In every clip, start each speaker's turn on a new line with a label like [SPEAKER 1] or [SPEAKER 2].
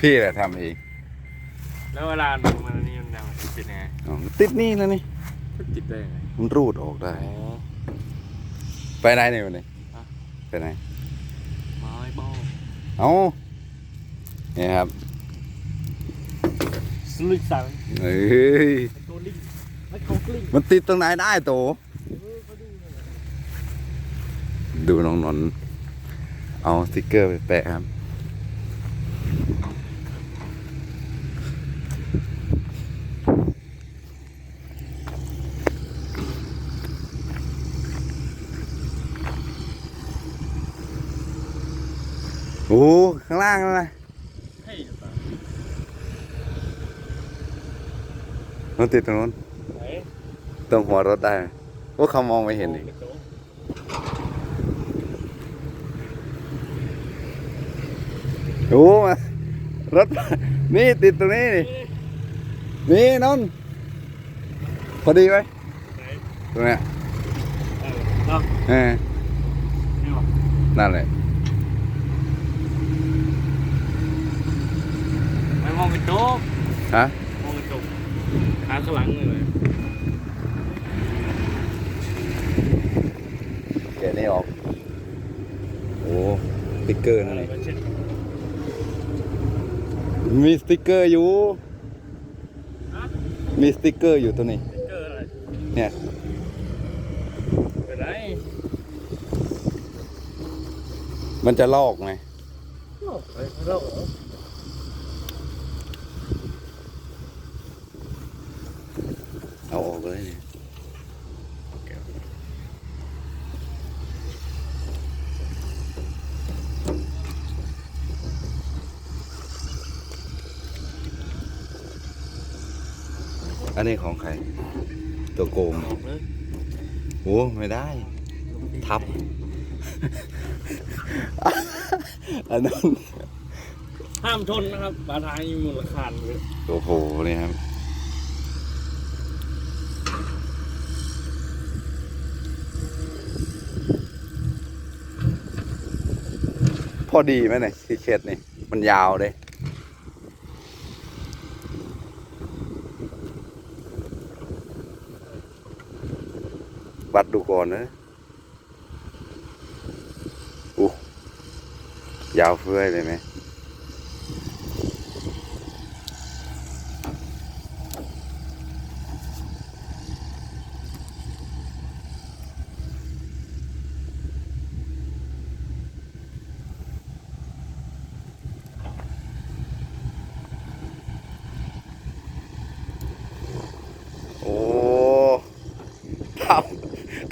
[SPEAKER 1] พี่แหละทำเอง
[SPEAKER 2] แล้วเวลาดูมันนี่มันยังเป็นยังไง
[SPEAKER 1] อ๋อติดนี่แล้วนี่
[SPEAKER 2] มันติดได้ยังไง
[SPEAKER 1] มันรูดออกได้
[SPEAKER 2] อ๋อ
[SPEAKER 1] ไปไหนเนี่ยวันนี้
[SPEAKER 2] ฮะ
[SPEAKER 1] ไปไหน
[SPEAKER 2] ไม้บ้อง
[SPEAKER 1] เอ้าเนี่ยครับ
[SPEAKER 2] สลิดสัง
[SPEAKER 1] เอ้ย
[SPEAKER 2] ตัวลิงไม่เขากลิ้ง
[SPEAKER 1] มันติดตรงไหนได้โต ดูน้องนนท์เอาสติกเกอร์ไปแปะครับ โอ้ข้างล่างนั่นนะ
[SPEAKER 2] เฮ้ย
[SPEAKER 1] มันติดตรงนู้น
[SPEAKER 2] ไหน
[SPEAKER 1] ตรงหัวรถได้ไหมโอ้เขามองไม่เห็นอีก
[SPEAKER 2] กระจก
[SPEAKER 1] โอ้มารถนี่ติดตรงนี้นี่นี่นนท์พอดีไหม
[SPEAKER 2] ไหน
[SPEAKER 1] ตรงเนี้ย
[SPEAKER 2] เออเนาะ
[SPEAKER 1] เออ
[SPEAKER 2] นี่หรอ
[SPEAKER 1] นั่นแหละ
[SPEAKER 2] ไม่ม องกระจก
[SPEAKER 1] ฮะ
[SPEAKER 2] มองกระจกขาข้างหลังเลย
[SPEAKER 1] แกะนี่ออก โอ้สติ๊กเกอร์นั่น
[SPEAKER 2] อะไร
[SPEAKER 1] เอง
[SPEAKER 2] มาเช็ด
[SPEAKER 1] มีสติ๊กเกอร์อยู่ มีสติ๊กเกอร์อยู่ตัวนี้
[SPEAKER 2] เจออะไร
[SPEAKER 1] เนี่ย
[SPEAKER 2] เป็นไร
[SPEAKER 1] มันจะลอกไง
[SPEAKER 2] โอ้ยเราเหรอ
[SPEAKER 1] เอาออกเลยเนี่ย อันนี้ของใคร ตัวโกง
[SPEAKER 2] ออกเลย
[SPEAKER 1] โอ้ไม่ได้ ทับ อันนั้น
[SPEAKER 2] ห้ามชนนะครับบาทายมีมูลค่าเลย
[SPEAKER 1] โอ้โหนี่ครับพอดีไหมเนี่ยที่เช็ดนี่ มันยาวเลย วัดดูก่อนนะอู้ยาวเฟื่อยเลยไหม โอ้ทับ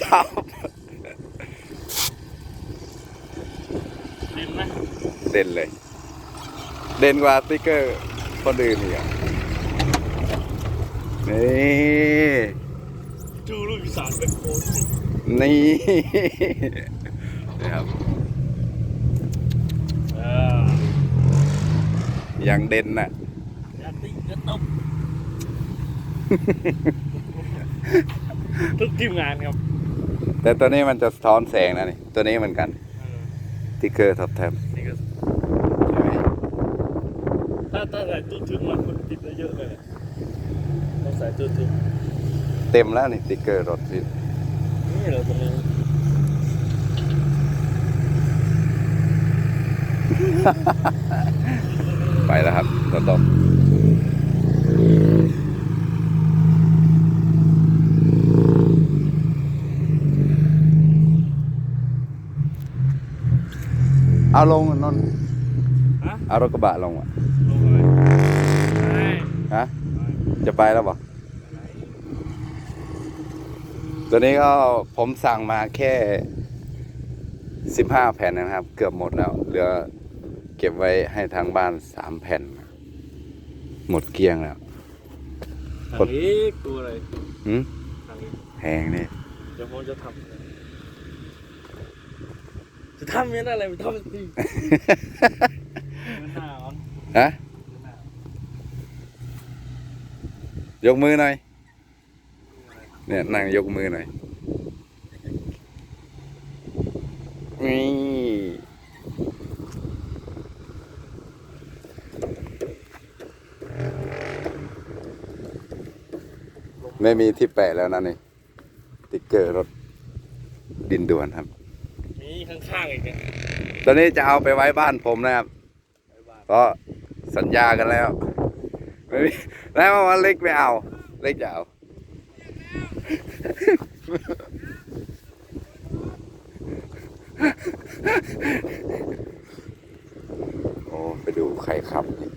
[SPEAKER 1] ทับ
[SPEAKER 2] เห็นไหม
[SPEAKER 1] เด่นเลย เด่นกว่าสติ๊กเกอร์คนอื่นอีกอะนี่
[SPEAKER 2] จูลูกอีสานเป็นโค้ช
[SPEAKER 1] นี่นะครับ
[SPEAKER 2] เออ
[SPEAKER 1] อย่างเด่นน่ะ
[SPEAKER 2] อย่าติอย่าตบทุกทีมงานครับ
[SPEAKER 1] แต่ตัวนี้มันจะสะท้อนแสงนะนี่ตัวนี้เหมือนกัน
[SPEAKER 2] เออ
[SPEAKER 1] สติ๊กเกอร์ท็อปแทม
[SPEAKER 2] นี่ก็
[SPEAKER 1] ใช่ไหม
[SPEAKER 2] ถ้าถ้าใส่ตู้ทึบมันมันติดได้เยอะเลยต้องใส่ตู้ทึบ
[SPEAKER 1] เต็มแล้วนี่สติ๊กเกอร์รถสิ
[SPEAKER 2] นี่เราตรงนี้
[SPEAKER 1] ไปแล้วครับตัวต้ม เอาลงนนท์
[SPEAKER 2] ฮะ
[SPEAKER 1] เอารถกระบะลงอะ
[SPEAKER 2] ลงอะไรใช่
[SPEAKER 1] ฮะจะไปแล้วบอกตัวนี้ก็ผมสั่งมาแค่สิบห้าแผ่นนะครับ เกือบหมดแล้วเหลือเก็บไว้ให้ทางบ้านสามแผ่น หมดเกลี้ยงแล้ว
[SPEAKER 2] ทางนี้ตัวอะไร
[SPEAKER 1] หืม
[SPEAKER 2] ทางนี้
[SPEAKER 1] แพงนี่
[SPEAKER 2] เดี๋ยวผมจะทำจะ ทำเยังอะไรทำสิ
[SPEAKER 1] ฮะ
[SPEAKER 2] ย
[SPEAKER 1] กมือหน่อย เนี่ยนั่งยกมือหน่อย นี่ไม่มีที่แปะแล้วนะนี่ติ๊กเกอร์รถดินด่วนครับ
[SPEAKER 3] ข้างอีกเนี่ย
[SPEAKER 1] ตอนนี้จะเอาไปไว้บ้านผมนะครับเพราะสัญญากันแล้วไม่มีแล้วว่าเล็กไม่เอา เล็กจะเอา โอ้ ไปดูใครขับนี่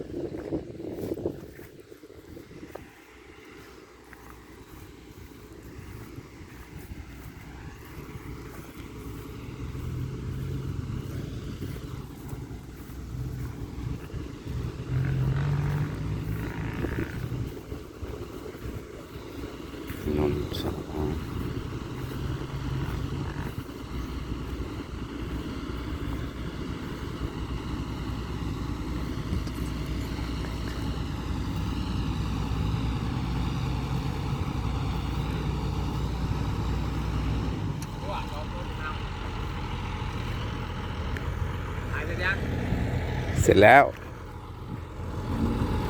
[SPEAKER 1] เสร็จแล้ว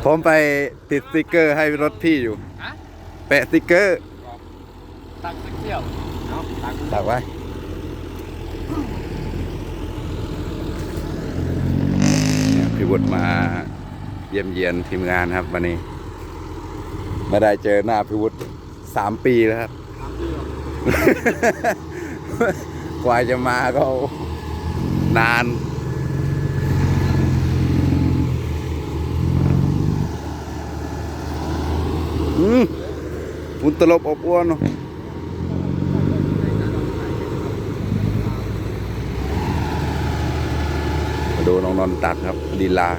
[SPEAKER 1] ผมไปติดสติกเกอร์ให้รถพี่อยู่
[SPEAKER 3] ฮะ
[SPEAKER 1] แปะสติกเกอร์
[SPEAKER 3] ตักสักเที่ยวเนาะตัก
[SPEAKER 1] ตักไว้เนี่ยพี่วุฒิมาเยี่ยมเยียนทีมงานครับวันนี้ไม่ได้เจอหน้าพี่วุฒิสามปีแล้วครับ
[SPEAKER 3] สามเที่ยว
[SPEAKER 1] กว่าจะมาก็นาน อืมอุนตลบอบอ้วนเนอะมาดูน้องนนท์ตักครับลีลา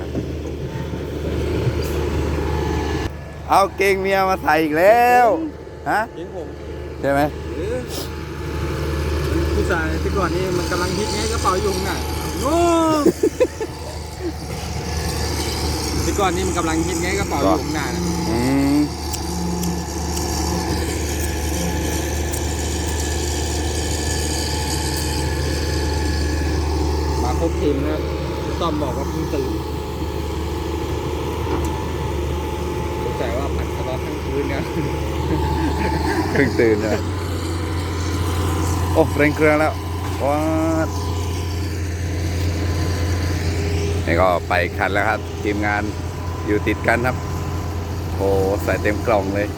[SPEAKER 1] เอาเกงเมียมาใส่อีกแล้ว ฮะ
[SPEAKER 3] เห็นผม
[SPEAKER 1] ใช่ไหม
[SPEAKER 3] เออผู้ชายที่ก่อนนี่มันกำลังฮิตไงกระเป๋ายุงน่ะโอ้ที่ก่อนนี่มันกำลังฮิตไงกระเป๋ายุงน่ะ
[SPEAKER 1] อืม
[SPEAKER 3] ครบทีมนะครับต้อมบอกว่าเพิ่งตื่นสงสัยว่าผัดสล็อตทั้งคืนนี่ย
[SPEAKER 1] เพิ่งตื่นเลยโอ้เร่งเครื่องแล้วว้าดนี่ก็ไปคันแล้วครับ ทีมงานอยู่ติดกันครับโอ้ใส่เต็มกล่องเลย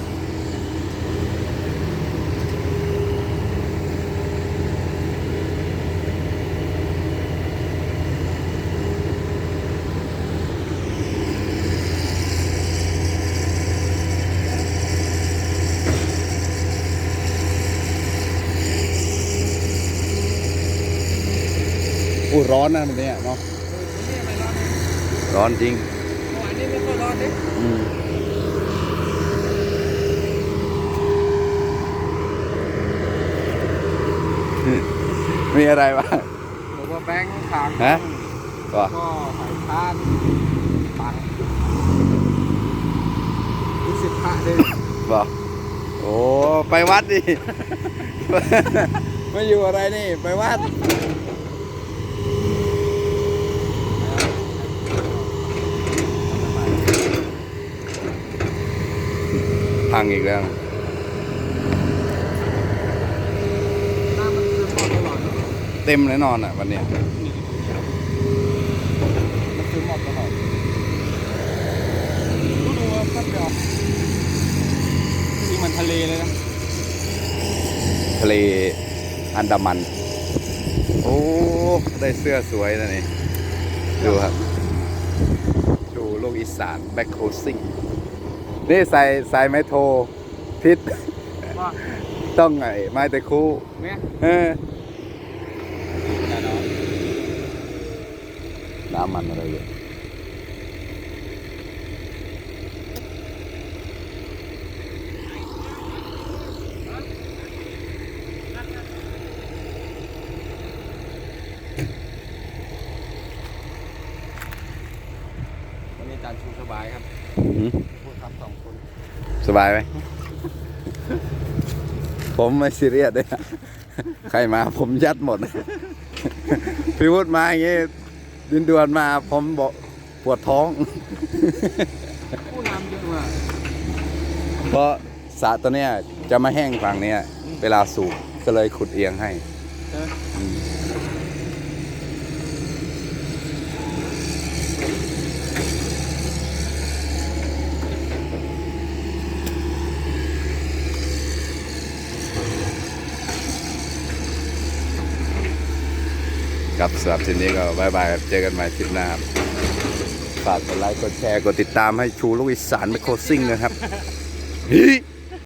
[SPEAKER 1] อู้ร้อนนะมันเนี่ยเนาะ
[SPEAKER 3] นี่ไม่ร้อนเลย
[SPEAKER 1] ร้อนจริง
[SPEAKER 3] เมื่อวานนี้ไม่ค่อยร้อนเลย
[SPEAKER 1] อืมมีอะไรบ้าง
[SPEAKER 3] บอกว่าแบงค์ขาง
[SPEAKER 1] ฮะก็
[SPEAKER 3] ก็สายพานตังมีสิบพระเลย
[SPEAKER 1] บอกโอ้ไปวัดดิ ไม่อยู่อะไรนี่ ไปวัด พังอีกแล้ว
[SPEAKER 3] หน้ามันคือพอตลอดเนอะ
[SPEAKER 1] เต็มแน่นอนอะ วันเนี้ย
[SPEAKER 3] มันคือหมดตลอดดูดูว่าพัดไปออกนี่มันทะเลเลยนะ
[SPEAKER 1] ทะเลอันดามัน โอ้ ได้เสื้อสวยนะนี่ ดูครับ ดูโลกอีสานแบ็คโคซิ่ง นี่ใส่ใส่ไม้โทพิษ
[SPEAKER 3] ว่า
[SPEAKER 1] ต้องไงไม้แต่คู่
[SPEAKER 3] เนี่ย
[SPEAKER 1] เออ
[SPEAKER 3] แน่นอน
[SPEAKER 1] น้ำมันอะไรเยอะ
[SPEAKER 3] วันนี้จานชูสบายครับ
[SPEAKER 1] หืม
[SPEAKER 3] พูดครับสองคน
[SPEAKER 1] สบายไหม ผมไม่ซีเรียสเลยอะใครมาผมยัดหมด พี่วุฒิมาอย่างงี้ดินดวนมาผมบอกปวดท้อง
[SPEAKER 3] ผู้นำเยอะมาก
[SPEAKER 1] เพราะสระตัวเนี้ยจะมาแห้งฝั่งเนี้ยเวลาสูบก็เลยขุดเอียงให้
[SPEAKER 2] น ค
[SPEAKER 1] รับสำหรับทีนี้ก็บายบายเจอกันใหม่คลิปหน้าฝากกดไลค์กดแชร์กดติดตามให้ชูลูกอีสานไมโคซิ่งนะครับ